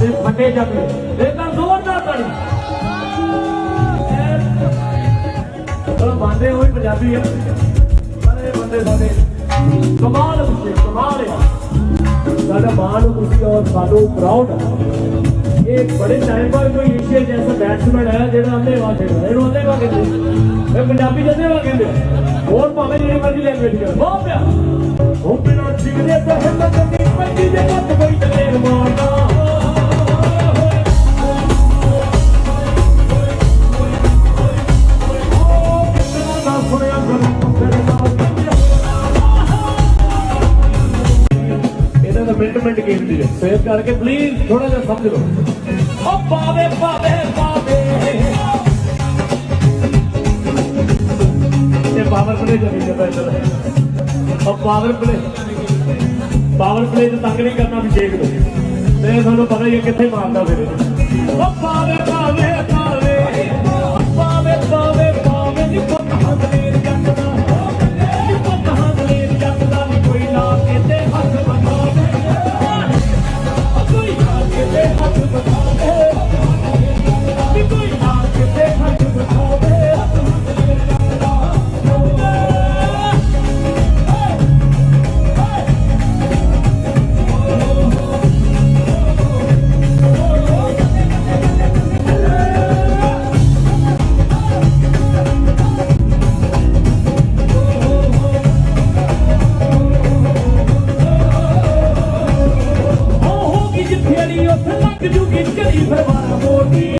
ਤੇ ਫੱਟੇ ਜੱਗ ਇਹ ਤਾਂ ਜ਼ੋਰਦਾਰ ਤਾੜੀ। ਉਹ ਬੰਦੇ ਹੋਈ ਪੰਜਾਬੀ ਆ। ਪਰ ਇਹ ਬੰਦੇ ਸਾਡੇ ਕਮਾਲ ਵਿਸ਼ੇ ਕਮਾਲ ਆ। ਸਾਡਾ ਮਾਣ ਖੁਸ਼ੀ ਔਰ ਸਾਨੂੰ ਪ੍ਰਾਊਡ ਆ। ਇਹ ਬੜੇ ਟਾਈਮ ਬਾਅਦ ਕੋਈ ਏਸ਼ੀਆ ਜੈਸਾ ਬੈਟਸਮੈਨ ਹੈ ਜਿਹੜਾ ਅੰਨੇਵਾ ਖੇਡਦਾ ਇਹਨੂੰ ਅੰਨੇਵਾ ਕਹਿੰਦੇ ਇਹ ਪੰਜਾਬੀ ਚ ਅੰਨੇਵਾ ਹੋਰ ਭਾਵੇਂ ਜਿਹੜੀ ਮਰਜ਼ੀ ਲੈਂਗੁਏਜ ਕਰ ਬਹੁਤ ਪਿਆ ਉਹ ਬਿਨਾਂ ਚਿਗਰੇ ਤੇ ਨਹੀਂ ਪੈਂਦੀ ਜੇ ਮਿੰਟ ਮਿੰਟ ਦੀ ਹੈ? ਸੇਵ ਕਰਕੇ ਪਲੀਜ਼ ਥੋੜਾ ਜਿਹਾ ਸਮਝ ਲਓ। ਉਹ ਪਾਵੇ ਪਾਵੇ ਪਾਵੇ ਇਹ ਪਾਵਰ ਪਲੇ ਚੱਲੀ ਜਾਂਦਾ ਇੱਧਰ। ਉਹ ਪਾਵਰ ਪਲੇ ਪਾਵਰ ਪਲੇ ਤੇ ਤੰਗ ਨਹੀਂ ਕਰਨਾ ਵੀ ਦੇਖ ਲਓ। ਤੇ ਤੁਹਾਨੂੰ ਪਤਾ ਹੀ ਹੈ ਕਿੱਥੇ ਮਾਰਦਾ ਫਿਰ ਉਹ ਪਾਵੇ ਪਾਵੇ ਇੱਕ ਜੁਗੀ ਕਰੀ ਪਰਵਾਹ ਹੋਣੀ